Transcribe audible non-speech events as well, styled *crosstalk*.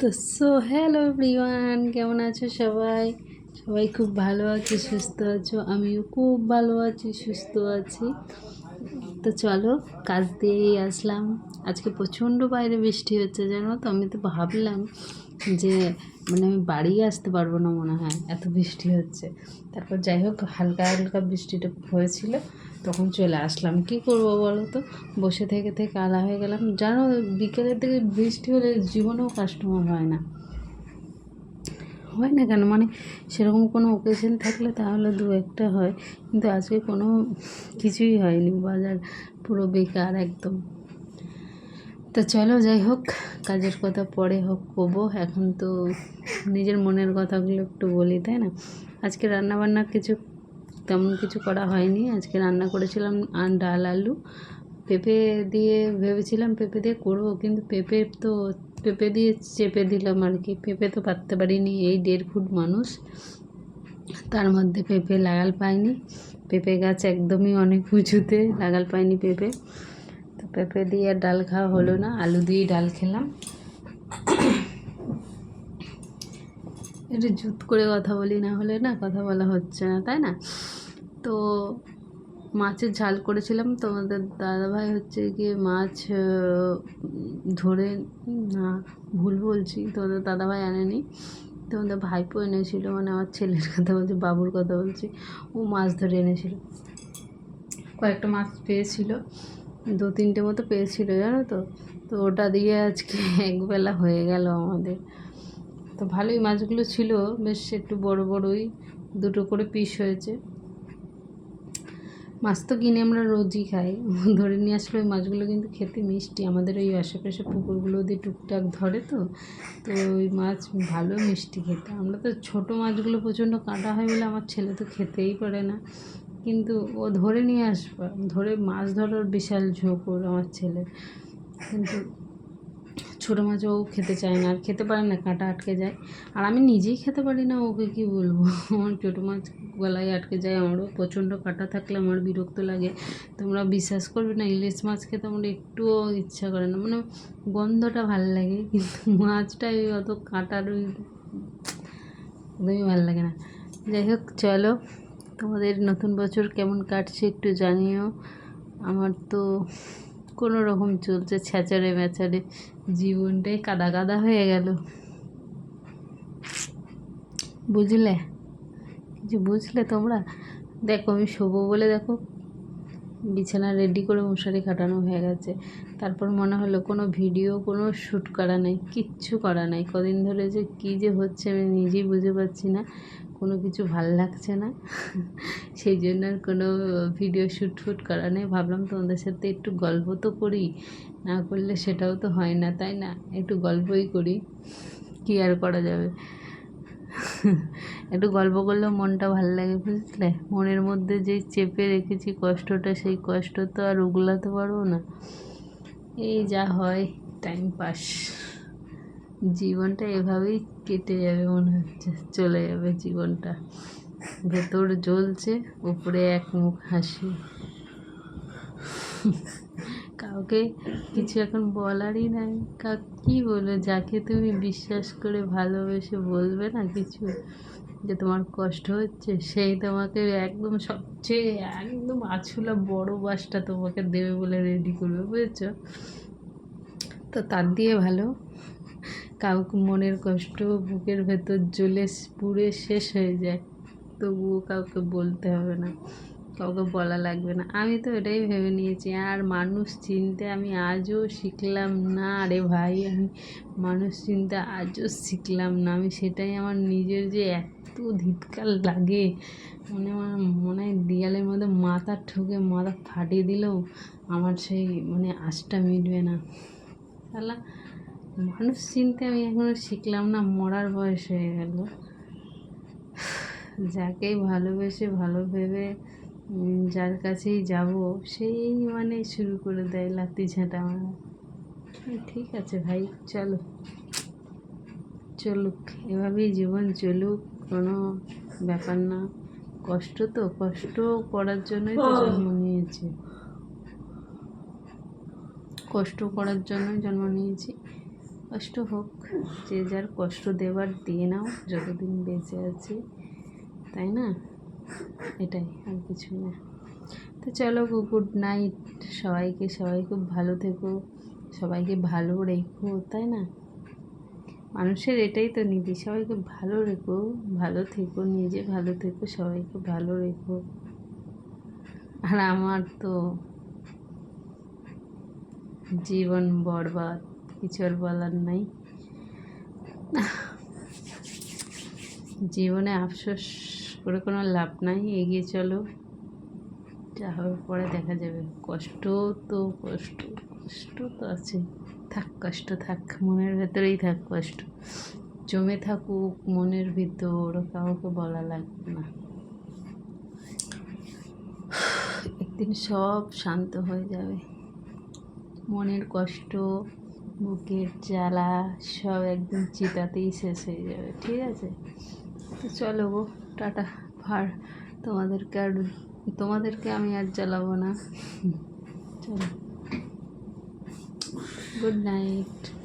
তো so hello everyone কেমন আছো সবাই? সবাই খুব ভালো আছো, সুস্থ আছো? আমিও খুব ভালো আছি, সুস্থ আছি। তো চলো, কাজ দিয়েই আসলাম। আজকে প্রচণ্ড বাইরে বৃষ্টি হচ্ছে, জানো তো? আমি তো ভাবলাম যে মানে আমি বাড়ি আসতে পারব না মনে হয়, এত বৃষ্টি হচ্ছে। তারপর যাই হোক, হালকা হালকা বৃষ্টিটা হয়েছিল। তখন চলে আসলাম। কি করব বলো তো? বসে থেকে থেকে আলা হয়ে গেলাম। জানো, বিকেলের দিকে বৃষ্টি হলে জীবনেও কাস্টমার হয় না। হয় না কেন? মানে সেরকম কোনো ওকেশন থাকলে তাহলে দু একটা হয়। কিন্তু আজকে কোনো কিছুই হয়নি। বাজার পুরো বেকার একদম। তো চলো যাই হোক, কাজের কথা পরে হোক কবো এখন তো নিজের মনের কথাগুলো একটু বলি, তাই না? আজকে রান্নাবান্না কিছু তেমন কিছু করা হয়নি। আজকে রান্না করেছিলাম আ- ডাল আলু। পেঁপে দিয়ে ভেবেছিলাম পেঁপে দিয়ে করব, কিন্তু পেঁপে তো, পেঁপে দিয়ে চেপে দিলাম আর কি। পেঁপে তো পারতে পারিনি, এই দেড় ফুট মানুষ। তার মধ্যে পেঁপে লাগাল পাইনি। পেঁপে গাছ একদমই অনেক উঁচুতে লাগাল পাইনি পেঁপে। তো পেঁপে দিয়ে আর ডাল খাওয়া হলো না, আলু দিয়েই ডাল খেলাম। একটু জুত করে কথা বলি না হলে না, কথা বলা হচ্ছে না, তাই না? তো মাছের ঝাল করেছিলাম তোমাদের দাদাভাই হচ্ছে গিয়ে মাছ ধরে, না, ভুল বলছি তোমাদের দাদাভাই আনেনি। তো আমাদের ভাইপো এনেছিল মানে আমার ছেলের কথা বলছি, বাবুর কথা বলছি, ও মাছ ধরে এনেছিল। কয়েকটা মাছ পেয়েছিল, দু তিনটে মতো পেয়েছিল, জানো তো? তো ওটা দিয়ে আজকে *laughs* একবেলা হয়ে গেল আমাদের। তো ভালোই মাছগুলো ছিল, বেশ একটু বড় বড়ই, দুটো করে পিস হয়েছে। মাছ তো কিনে আমরা রোজই খাই। ধরে নিয়ে আসলে ওই মাছগুলো কিন্তু খেতে মিষ্টি। আমাদের ওই আশেপাশে পুকুরগুলো দিয়ে টুকটাক ধরে তো তো ওই মাছ ভালো মিষ্টি খেতে। আমরা তো ছোটো মাছগুলো প্রচণ্ড কাটা হয় বলে আমার ছেলে তো খেতেই পারে না। কিন্তু ও ধরে নিয়ে আসবে, ধরে মাছ ধরার বিশাল ঝোঁক ওর, আমার ছেলে কিন্তু ছোটো মাছ ও খেতে চায় না, আর খেতে পারে না, কাঁটা আটকে যায়। আর আমি নিজেই খেতে পারি না ওকে, কি বলব? আমার ছোটো মাছ গলায় আটকে যায়, আমারও প্রচণ্ড কাঁটা থাকলে আমার বিরক্ত লাগে। তোমরা বিশ্বাস করবে না, ইলিশ মাছ খেতে আমার একটুও ইচ্ছা করে না মানে গন্ধটা ভালো লাগে, কিন্তু মাছটা ওই অত কাঁটার ওই একদমই ভালো লাগে না। যাই হোক, চলো, তোমাদের নতুন বছর কেমন কাটছে একটু জানিও। আমার তো কোনো রকম চলছে ছ্যাচারে ম্যাচারে জীবনটাই কাদা কাদা হয়ে গেল। বুঝলে? কিছু বুঝলে তোমরা? দেখো, আমি শোবো বলে দেখো, বিছানা রেডি করে মশারি খাটানো হয়ে গেছে। তারপর মনে হলো কোনো ভিডিও কোনো শ্যুট করা নেই, কিচ্ছু করা নাই। কদিন ধরে যে কী যে হচ্ছে আমি নিজেই বুঝে পাচ্ছি না। কোনো কিছু ভালো লাগছে না। সেই জন্য আর কোনো ভিডিও শ্যুট ফুট করা নেই। ভাবলাম তোমাদের সাথে একটু গল্প তো করি, না করলে সেটাও তো হয় না, তাই না? একটু গল্পই করি, কী আর করা যাবে? একটু গল্প করলেও মনটা ভালো লাগে, বুঝলে? মনের মধ্যে যে চেপে রেখেছি কষ্টটা, সেই কষ্ট তো আর উগলাতে পারব না। এই যা হয় টাইম পাস জীবনটা এভাবেই কেটে যাবে মনে হচ্ছে, চলে যাবে জীবনটা। ভেতর জ্বলছে, উপরে এক মুখ হাসি। কাউকে কিছু এখন বলারই নাই। কা, কী বলবে? যাকে তুমি বিশ্বাস করে ভালোবেসে বলবে না কিছু যে তোমার কষ্ট হচ্ছে, সেই তোমাকে একদম সবচেয়ে, একদম আছুলা বড় বাসটা তোমাকে দেবে বলে রেডি করবে, বুঝেছ? তো তার দিয়ে ভালো। কাউকে মনের কষ্ট বুকের ভেতর জ্বলে পুড়ে শেষ হয়ে যায়। তবুও কাউকে বলতে হবে না, কাউকে বলা লাগবে না। আমি তো এটাই ভেবে নিয়েছি, আর মানুষ চিনতে আমি আজও শিখলাম না। রে ভাই, আমি মানুষ চিনতে আজও শিখলাম না। আমি সেটাই আমার নিজের যে এত ধিৎকার লাগে মানে আমার মনে হয় দেয়ালের মধ্যে মাথা ঠুকে মাথা ফাটিয়ে দিলেও আমার সেই মানে আশটা মিটবে না। তাহলে মানুষ চিনতে আমি এখনও শিখলাম না মরার বয়স হয়ে গেল। যাকেই ভালোবেসে ভালো ভেবে যার কাছেই যাব সেই মানে শুরু করে দেয় লাতি ঝাঁটা মারা। ঠিক আছে ভাই চলো। চলুক এভাবেই জীবন চলুক কোনো ব্যাপার না। কষ্ট তো কষ্ট করার জন্যই তো জন্ম নিয়েছি। কষ্ট করার জন্যই জন্ম নিয়েছি। কষ্ট হোক, যে যার কষ্ট দেবার দিয়ে নাও, যতদিন বেঁচে আছে, তাই না? এটাই আর কিছু না। তো চলো, গুড নাইট। সবাইকে, সবাই খুব ভালো থেকো। সবাইকে ভালো রেখো, তাই না? মানুষের এটাই তো নীতি, সবাইকে ভালো রেখো, ভালো থেকো, নিজে ভালো থেকো, সবাইকে ভালো রেখো। আর আমার তো জীবন বরবাদ। কিছু আর বলার নাই। জীবনে আফসোস করে কোনো লাভ নাই, এগিয়ে চলো। যা হবে পরে দেখা যাবে। কষ্ট তো, কষ্ট কষ্ট তো আছে। থাক, কষ্ট থাক, মনের ভেতরেই থাক কষ্ট। জমে থাকুক মনের ভিতর, কাউকে বলা লাগবে না। একদিন সব শান্ত হয়ে যাবে। মনের কষ্ট বুকের জ্বালা সব একদম চিতাতেই শেষ হয়ে যাবে, ঠিক আছে? তো চলো গো, টাটা। ভার তোমাদেরকে আর, তোমাদেরকে আমি আর জ্বালাবো না। চলো। Good night.